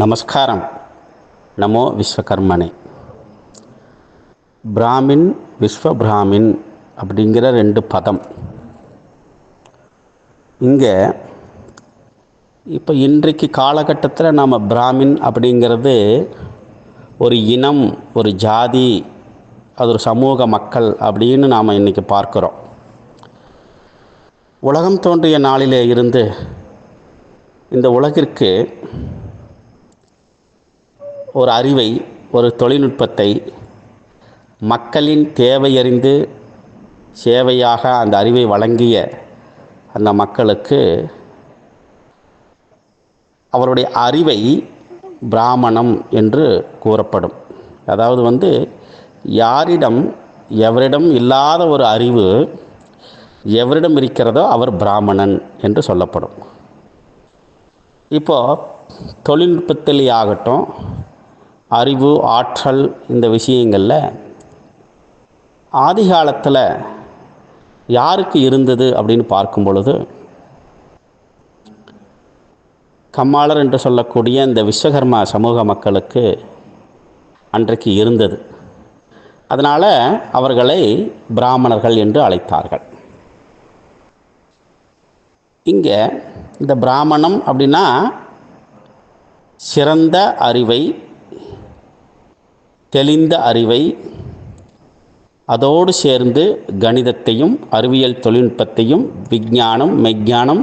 நமஸ்காரம். நமோ விஸ்வகர்மனே. பிராமின் விஸ்வ பிராமின் அப்படிங்கிற ரெண்டு பதம். இங்கே இப்போ இன்றைக்கு காலகட்டத்தில் நாம் பிராமின் அப்படிங்கிறது ஒரு இனம் ஒரு ஜாதி அது ஒரு சமூக மக்கள் அப்படின்னு நாம் இன்றைக்கி பார்க்குறோம். உலகம் தோன்றிய நாளிலே இருந்து இந்த உலகிற்கு ஒரு அறிவை ஒரு தொழில்நுட்பத்தை மக்களின் தேவையறிந்து சேவையாக அந்த அறிவை வழங்கிய அந்த மக்களுக்கு அவருடைய அறிவை பிராமணம் என்று கூறப்படும். அதாவது வந்து யாரிடம் எவரிடம் இல்லாத ஒரு அறிவு எவரிடம் இருக்கிறதோ அவர் பிராமணன் என்று சொல்லப்படும். இப்போ தொழில்நுட்பத்திலே ஆகட்டும் அறிவு ஆற்றல் இந்த விஷயங்களில் ஆதி காலத்தில் யாருக்கு இருந்தது அப்படின்னு பார்க்கும் பொழுது கம்மாளர் என்று சொல்லக்கூடிய இந்த விஸ்வகர்மா சமூக மக்களுக்கு அன்றைக்கு இருந்தது. அதனால் அவர்களை பிராமணர்கள் என்று அழைத்தார்கள். இங்கே இந்த பிராமணம் அப்படின்னா சிறந்த அறிவை தெளிந்த அறிவை அதோடு சேர்ந்து கணிதத்தையும் அறிவியல் தொழில்நுட்பத்தையும் விஞ்ஞானம் மெய்ஞானம்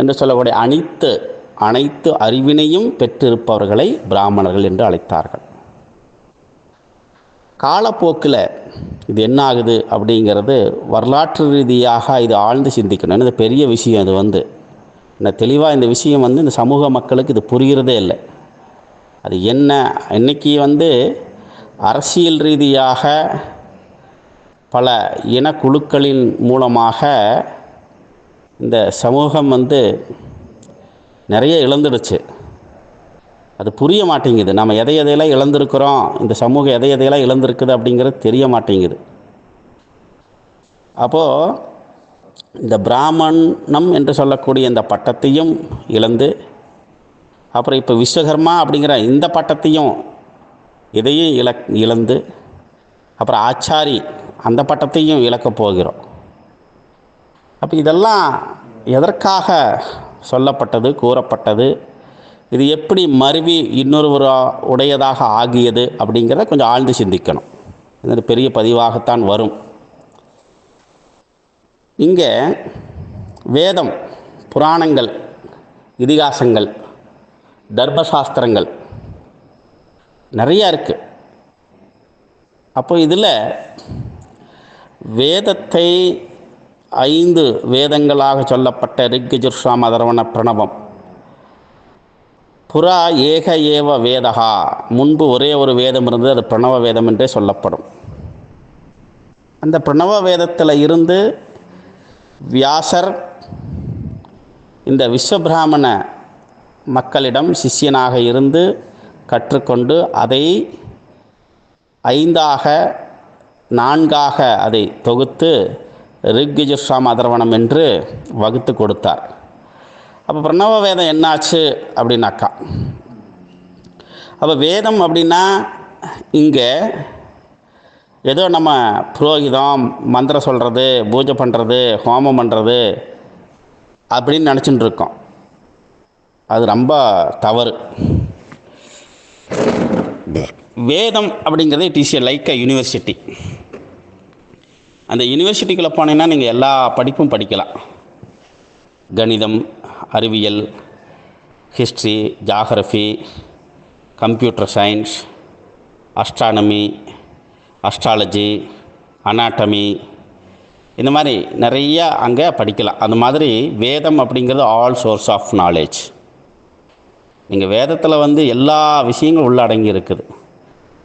என்று சொல்லக்கூடிய அனைத்து அனைத்து அறிவினையும் பெற்றிருப்பவர்களை பிராமணர்கள் என்று அழைத்தார்கள். காலப்போக்கில் இது என்ன ஆகுது அப்படிங்கிறது வரலாற்று ரீதியாக இது ஆழ்ந்து சிந்திக்கணும். இது பெரிய விஷயம் இது வந்து. என்ன தெளிவாக இந்த விஷயம் வந்து இந்த சமூக மக்களுக்கு இது புரிகிறதே இல்லை. அது என்ன இன்றைக்கி வந்து அரசியல் ரீதியாக பல இனக்குழுக்களின் மூலமாக இந்த சமூகம் வந்து நிறைய இழந்துடுச்சு. அது புரிய மாட்டேங்குது. நம்ம எதை எதையெல்லாம் இழந்திருக்கிறோம்? இந்த சமூகம் எதை எதையெல்லாம் இழந்திருக்குது அப்படிங்கிறது தெரிய மாட்டேங்குது. அப்போது இந்த பிராமணம் என்று சொல்லக்கூடிய இந்த பட்டத்தையும் இழந்து அப்புறம் இப்போ விஸ்வகர்மா அப்படிங்கிற இந்த பட்டத்தையும் இதையும் இழ இழந்து அப்புறம் ஆச்சாரி அந்த பட்டத்தையும் இழக்கப் போகிறோம். அப்போ இதெல்லாம் எதற்காக சொல்லப்பட்டது கூறப்பட்டது? இது எப்படி மருவி இன்னொரு உடையதாக ஆகியது அப்படிங்கிறத கொஞ்சம் ஆழ்ந்து சிந்திக்கணும். இது பெரிய பதிவாகத்தான் வரும். இங்கே வேதம் புராணங்கள் இதிகாசங்கள் தர்மசாஸ்திரங்கள் நிறையா இருக்குது அப்போ இதில் வேதத்தை ஐந்து வேதங்களாக சொல்லப்பட்ட ரிக்குஜுர்ஷாம் அதரவண பிரணவம். புறா ஏக ஏவ வேதகா. முன்பு ஒரே ஒரு வேதம் இருந்தது அது பிரணவ வேதம் என்றே சொல்லப்படும். அந்த பிரணவ வேதத்தில் இருந்து வியாசர் இந்த விஸ்வபிராமண மக்களிடம் சிஷ்யனாக இருந்து கற்றுக்கொண்டு அதை ஐந்தாக நான்காக அதை தொகுத்து ரிக்ஜுஷாம் அதர்வனம் என்று வகுத்து கொடுத்தார். அப்போ பிரணவ வேதம் என்னாச்சு அப்படின்னாக்கா அப்போ வேதம் அப்படின்னா இங்கே ஏதோ நம்ம புரோகிதம் மந்திரம் சொல்கிறது பூஜை பண்ணுறது ஹோமம் பண்ணுறது அப்படின்னு நினச்சிட்டு இருக்கோம். அது ரொம்ப தவறு. வேதம் அப்படிங்கிறது it is a like a university அந்த யூனிவர்சிட்டிக்குள்ளே போனீங்கன்னா நீங்கள் எல்லா படிப்பும் படிக்கலாம். கணிதம் அறிவியல் history geography computer science astronomy astrology anatomy இந்த மாதிரி நிறைய அங்கே படிக்கலாம். அந்த மாதிரி வேதம் அப்படிங்கிறது ஆல் சோர்ஸ் ஆஃப் நாலேஜ் நீங்கள் வேதத்தில் வந்து எல்லா விஷயங்களும் உள்ளடங்கி இருக்குது.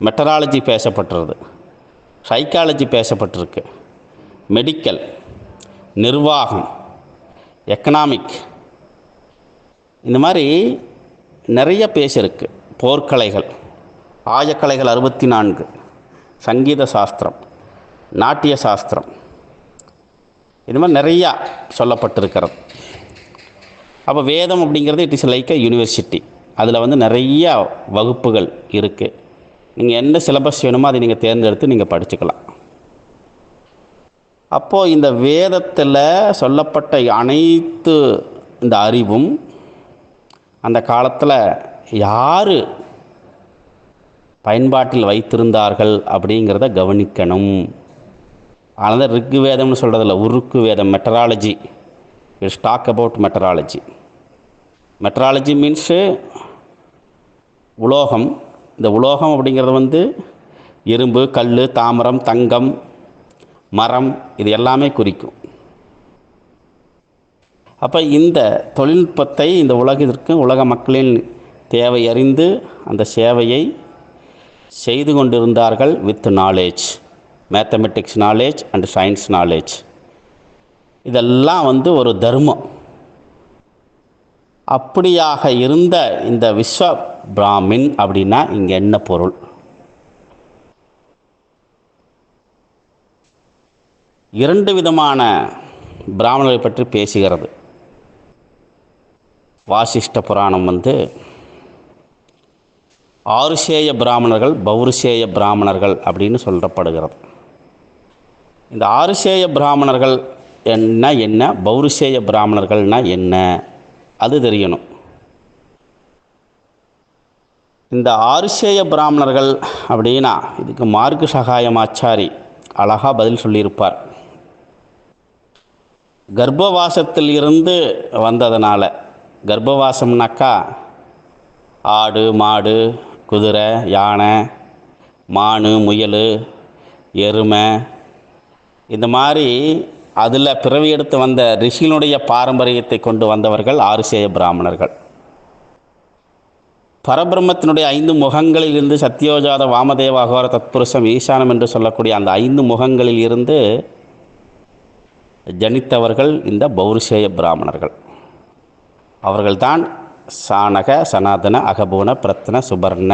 மெட்டராலஜி பேசப்பட்டுருது சைக்காலஜி பேசப்பட்டிருக்கு. மெடிக்கல் நிர்வாகம் எக்கனாமிக் இந்த மாதிரி நிறைய பேசியிருக்கு. போர்க்கலைகள் ஆயக்கலைகள் அறுபத்தி நான்கு சங்கீத சாஸ்திரம் நாட்டிய சாஸ்திரம். இது மாதிரி நிறையா சொல்லப்பட்டிருக்கிறது. அப்போ வேதம் அப்படிங்கிறது it is like a university அதில் வந்து நிறையா வகுப்புகள் இருக்குது நீங்கள் எந்த சிலபஸ் வேணுமோ அதை நீங்கள் தேர்ந்தெடுத்து நீங்கள் படிச்சுக்கலாம். அப்போது இந்த வேதத்தில் சொல்லப்பட்ட அனைத்து இந்த அறிவும் அந்த காலத்தில் யார் பயன்பாட்டில் வைத்திருந்தார்கள் அப்படிங்கிறத கவனிக்கணும். அதனால் ரிக்கு வேதம்னு சொல்கிறதில்ல உருக்கு வேதம் metallurgy it's talk about metallurgy metallurgy means உலோகம். இந்த உலோகம் அப்படிங்கிறது வந்து இரும்பு கல் தாமரம் தங்கம் மரம் இது எல்லாமே குறிக்கும். அப்போ இந்த தொழில்நுட்பத்தை இந்த உலகத்திற்கு உலக மக்களின் தேவை அறிந்து அந்த சேவையை செய்து கொண்டிருந்தார்கள் with knowledge mathematics knowledge and science knowledge இதெல்லாம் வந்து ஒரு தர்மம். அப்படியாக இருந்த இந்த விஸ்வ பிராமின் அப்படின்னா இங்கே என்ன பொருள்? இரண்டு விதமான பிராமணர்களை பற்றி பேசுகிறது. வாசிஷ்ட புராணம் வந்து ஆறுசேய பிராமணர்கள் பௌருசேய பிராமணர்கள் அப்படின்னு சொல்லப்படுகிறது. இந்த ஆறுசேய பிராமணர்கள் என்ன என்ன? பௌருஷேய பிராமணர்கள்னால் என்ன? அது தெரியணும். இந்த ஆரிசேய பிராமணர்கள் அப்படின்னா இதுக்கு மார்க்கு சகாயமாச்சாரி அழகாக பதில் சொல்லியிருப்பார். கர்ப்பவாசத்தில் இருந்து வந்ததுனால கர்ப்பவாசம்னாக்கா ஆடு மாடு குதிரை யானை மானு முயல் எருமை இந்த மாதிரி அதில் பிறவி எடுத்து வந்த ரிஷியினுடைய பாரம்பரியத்தை கொண்டு வந்தவர்கள் ஆறுசேய பிராமணர்கள். பரபிரம்மத்தினுடைய ஐந்து முகங்களில் இருந்து சத்யோஜாத வாமதேவ அகோர தத்புருஷம் ஈசானம் என்று சொல்லக்கூடிய அந்த ஐந்து முகங்களில் இருந்து ஜனித்தவர்கள் இந்த பௌருஷேய பிராமணர்கள். அவர்கள்தான் சாணக சனாதன அகபூன பிரத்ன சுபர்ண.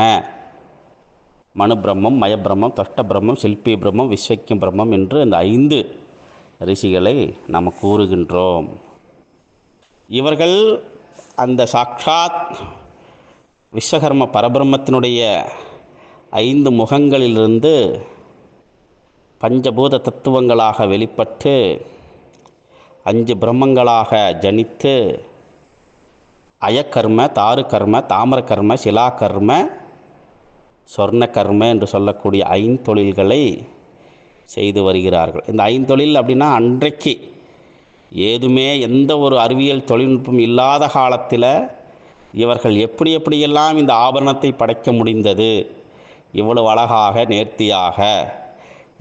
மனு பிரம்மம் மயபிரம்மம் தொஷ்ட பிரம்மம் சில்பி பிரம்மம் விஸ்வக்கியம் பிரம்மம் என்று இந்த ஐந்து ரிஷிகளை நாம் கூறுகின்றோம். இவர்கள் அந்த சாக்ஷாத் விஸ்வகர்ம பரபிரம்மத்தினுடைய ஐந்து முகங்களிலிருந்து பஞ்சபூத தத்துவங்களாக வெளிப்பட்டு அஞ்சு பிரம்மங்களாக ஜனித்து அயக்கர்ம தாரு கர்ம தாமர கர்ம சிலா கர்ம சொர்ண கர்ம என்று சொல்லக்கூடிய ஐந்தொழில்களை செய்து வருகிறார்கள். இந்த ஐந்தொழில் அப்படின்னா அன்றைக்கு ஏதுமே எந்த ஒரு அறிவியல் தொழில்நுட்பம் இல்லாத காலத்தில் இவர்கள் எப்படி எப்படியெல்லாம் இந்த ஆபரணத்தை படைக்க முடிந்தது? இவ்வளவு அழகாக நேர்த்தியாக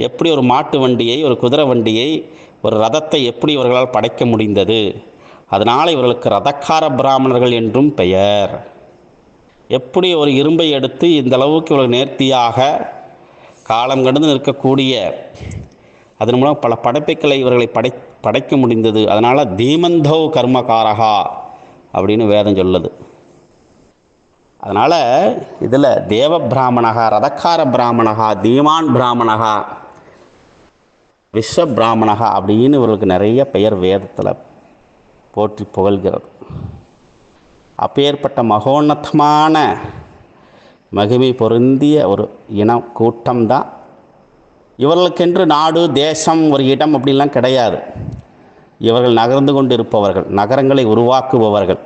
எப்படி ஒரு மாட்டு வண்டியை ஒரு குதிரை வண்டியை ஒரு ரதத்தை எப்படி இவர்களால் படைக்க முடிந்தது? அதனால் இவர்களுக்கு ரதக்கார பிராமணர்கள் என்றும் பெயர். எப்படி ஒரு இரும்பை எடுத்து இந்த அளவுக்கு இவர்கள் நேர்த்தியாக காலம் கடந்து நிற்கக்கூடிய அதன் மூலம் பல படைப்புகளை இவர்களை படை படைக்க முடிந்தது. அதனால் தீமந்தோ கர்மகாரகா அப்படின்னு வேதம் சொல்லுது. அதனால் இதில் தேவ பிராமணகா ரதக்கார பிராமணகா தீமான் பிராமணகா விஸ்வ பிராமணகா அப்படின்னு இவர்களுக்கு நிறைய பெயர் வேதத்தில் போற்றி புகழ்கிறது. அப்பேற்பட்ட மகோன்னதமான மகிமை பொருந்திய ஒரு இனம் கூட்டம்தான் இவர்களுக்கென்று நாடு தேசம் ஒரு இடம் அப்படிலாம் கிடையாது. இவர்கள் நகர்ந்து கொண்டு இருப்பவர்கள் நகரங்களை உருவாக்குபவர்கள்.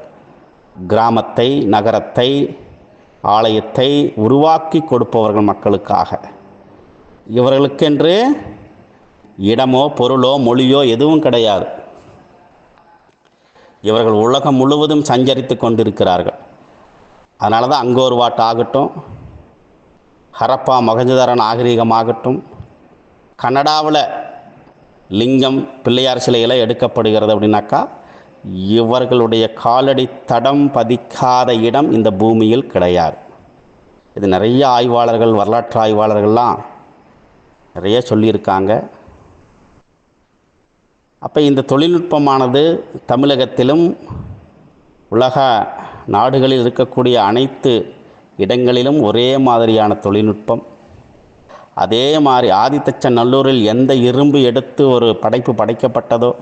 கிராமத்தை நகரத்தை ஆலயத்தை உருவாக்கி கொடுப்பவர்கள் மக்களுக்காக. இவர்களுக்கென்று இடமோ பொருளோ மொழியோ எதுவும் கிடையாது. இவர்கள் உலகம் முழுவதும் சஞ்சரித்து கொண்டிருக்கிறார்கள். அதனால தான் அங்கோர் வாட் ஆகட்டும். ஹரப்பா மொகஞ்சதார நாகரிகம் ஆகட்டும் கனடாவில் லிங்கம் பிள்ளையார் சிலையில் எடுக்கப்படுகிறது அப்படின்னாக்கா இவர்களுடைய காலடி தடம் பதிக்காத இடம் இந்த பூமியில் கிடையாது. இது நிறைய ஆய்வாளர்கள் வரலாற்று ஆய்வாளர்கள்லாம் நிறைய சொல்லியிருக்காங்க. அப்போ இந்த தொழில்நுட்பமானது தமிழகத்திலும் உலக நாடுகளில் இருக்கக்கூடிய அனைத்து இடங்களிலும் ஒரே மாதிரியான தொழில்நுட்பம். அதே மாதிரி ஆதித்தச்சன் நல்லூரில் எந்த இரும்பு எடுத்து ஒரு படைப்பு படைக்கப்பட்டதோ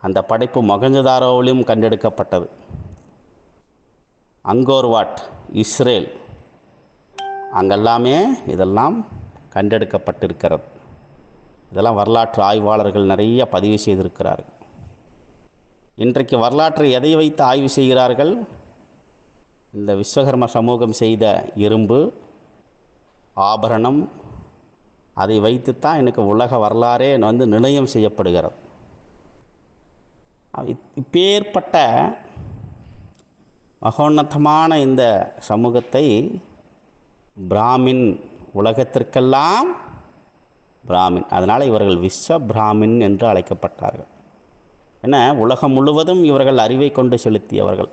அந்த படைப்பு மொகஞ்சதாரோவிலும் கண்டெடுக்கப்பட்டது. Angkor Wat Israel. அங்கெல்லாமே இதெல்லாம் கண்டெடுக்கப்பட்டிருக்கிறது. இதெல்லாம் வரலாற்று ஆய்வாளர்கள் நிறைய பதிவு செய்திருக்கிறார்கள். இன்றைக்கு வரலாற்றை எதை வைத்து ஆய்வு செய்கிறார்கள்? இந்த விஸ்வகர்ம சமூகம் செய்த இரும்பு ஆபரணம் அதை வைத்துத்தான் எனக்கு உலக வரலாறே வந்து நிலையம் செய்யப்படுகிறது. இப்பேற்பட்ட மகோன்னதமான இந்த சமூகத்தை பிராமின் உலகத்திற்கெல்லாம் பிராமின் அதனால் இவர்கள் விஸ்வ பிராமின் என்று அழைக்கப்பட்டார்கள். என உலகம் முழுவதும் இவர்கள் அறிவை கொண்டு செலுத்தியவர்கள்.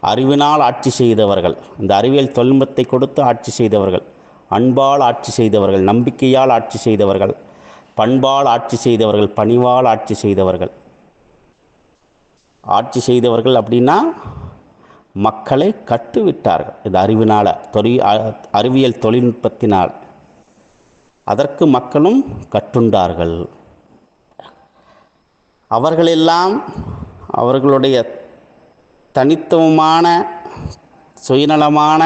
அறிவினால் ஆட்சி செய்தவர்கள். இந்த அறிவியல் தொழில்நுட்பத்தை கொடுத்து ஆட்சி செய்தவர்கள். அன்பால் ஆட்சி செய்தவர்கள் நம்பிக்கையால் ஆட்சி செய்தவர்கள் பண்பால் ஆட்சி செய்தவர்கள் பணிவால் ஆட்சி செய்தவர்கள். ஆட்சி செய்தவர்கள் அப்படின்னா மக்களை கட்டுவிட்டார்கள். இது அறிவினால் தொழி அறிவியல் தொழில்நுட்பத்தினால். அதற்கு மக்களும் கட்டுண்டார்கள். அவர்களெல்லாம் அவர்களுடைய தனித்துவமான சுயநலமான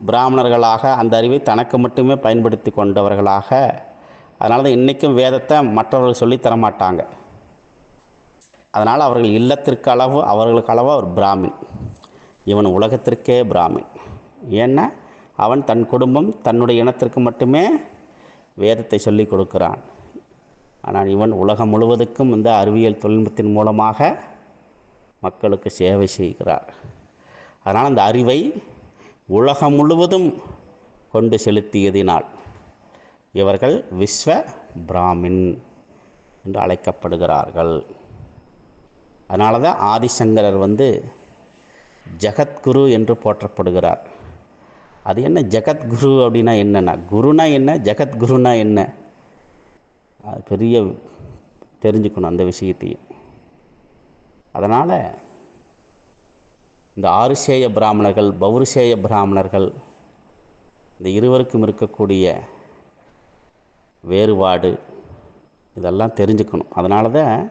பிராமணர்களாக அந்த அறிவை தனக்கு மட்டுமே பயன்படுத்தி கொண்டவர்களாக அதனால தான் இன்றைக்கும் வேதத்தை மற்றவர்கள் சொல்லித்தர மாட்டாங்க. அதனால் அவர்கள் இல்லத்திற்கு அளவு அவர்களுக்கு அளவு அவர் பிராமின். இவன் உலகத்திற்கே பிராமின். ஏன்னா அவன் தன் குடும்பம் தன்னுடைய இனத்திற்கு மட்டுமே வேதத்தை சொல்லிக் கொடுக்கிறான். ஆனால் இவன் உலகம் முழுவதுக்கும் இந்த அறிவியல் தொழில்நுட்பத்தின் மூலமாக மக்களுக்கு சேவை செய்கிறார். அதனால் அந்த அறிவை உலகம் முழுவதும் கொண்டு செலுத்தியதினால் இவர்கள் விஸ்வ பிராமின் என்று அழைக்கப்படுகிறார்கள். அதனால தான் ஆதிசங்கரர் வந்து ஜெகத்குரு என்று போற்றப்படுகிறார். அது என்ன ஜெகத்குரு அப்படின்னா என்னென்னா குருனா என்ன ஜெகத்குருனா என்ன? அது பெரிய தெரிஞ்சுக்கணும் அந்த விஷயத்தையும். அதனால் இந்த ஆறுசேய பிராமணர்கள் பௌருஷேய பிராமணர்கள் இந்த இருவருக்கும் இருக்கக்கூடிய வேறுபாடு இதெல்லாம் தெரிஞ்சுக்கணும். அதனால தான்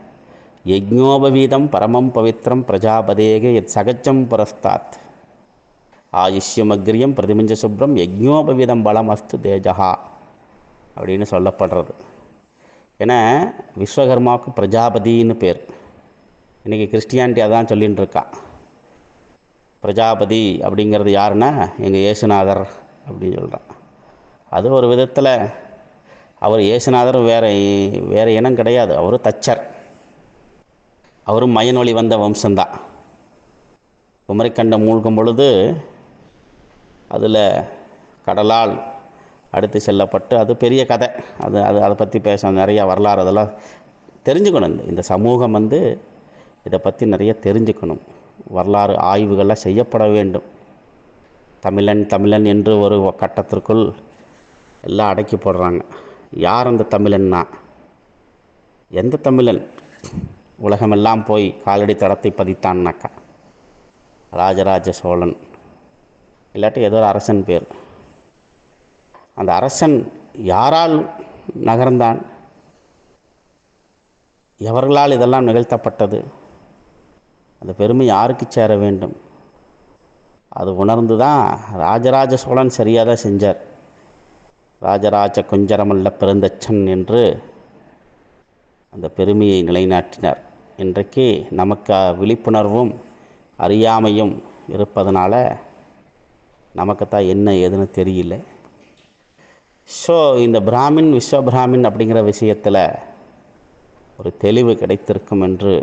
யஜ்ஞோபவீதம் பரமம் பவித்ரம் பிரஜாபதேக எத் சகஜம் புரஸ்தாத். ஆயுஷ்யமக்ரியம் பிரதிமிஞ்ச சுப்ரம் யஜ்ஞோபவீதம் பலம் அஸ்து தேஜகா அப்படின்னு சொல்லப்படுறது. ஏன்னா விஸ்வகர்மாவுக்கு பிரஜாபதின்னு பேர். இன்றைக்கி கிறிஸ்டியானிட்டி அதான் சொல்லின்னு இருக்கா பிரஜாபதி அப்படிங்கிறது யாருன்னா எங்கள் இயேசுநாதர் அப்படின்னு சொல்கிறான் அது ஒரு விதத்தில் அவர் இயேசுநாதர் வேறு வேறு இனம் கிடையாது. அவர் தச்சர். அவரும் மயனொலி வந்த வம்சந்தான் குமரிக்கண்டம் மூழ்கும் பொழுது அதில் கடலால் அடுத்து செல்லப்பட்டு அது பெரிய கதை. அது அது அதை பற்றி பேச நிறையா வரலாறு அதெல்லாம் தெரிஞ்சுக்கணும். இந்த இந்த சமூகம் வந்து இதை பற்றி நிறைய தெரிஞ்சுக்கணும். வரலாறு ஆய்வுகள்லாம் செய்யப்பட வேண்டும். தமிழன் தமிழன் என்று ஒரு கட்டத்திற்குள் எல்லாம் அடக்கி போடுறாங்க. யார் அந்த தமிழன்னா? எந்த தமிழன்? உலகமெல்லாம் போய் காலடி தடத்தை பதித்தான்னாக்கா? ராஜராஜ சோழன். இல்லாட்டி ஏதோ ஒரு அரசன் பேர். அந்த அரசன் யாரால் நகர்ந்தான்? எவர்களால் இதெல்லாம் நிகழ்த்தப்பட்டது? அந்த பெருமை யாருக்கு சேர வேண்டும்? அது உணர்ந்து தான் ராஜராஜ சோழன் சரியாக தான் செஞ்சார். ராஜராஜ குஞ்சரமல்ல பெருந்தச்சன் என்று அந்த பெருமையை நிலைநாட்டினார். இன்றைக்கு நமக்கு விழிப்புணர்வும் அறியாமையும் இருப்பதனால நமக்கு தான் என்ன ஏதுன்னு தெரியல. ஸோ இந்த பிராமின் விஸ்வ பிராமின் அப்படிங்கிற விஷயத்தில் ஒரு தெளிவு கிடைத்திருக்கும் என்று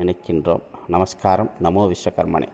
நினைக்கின்றோம். நமஸ்காரம் நமோ விஸ்வகர்மனே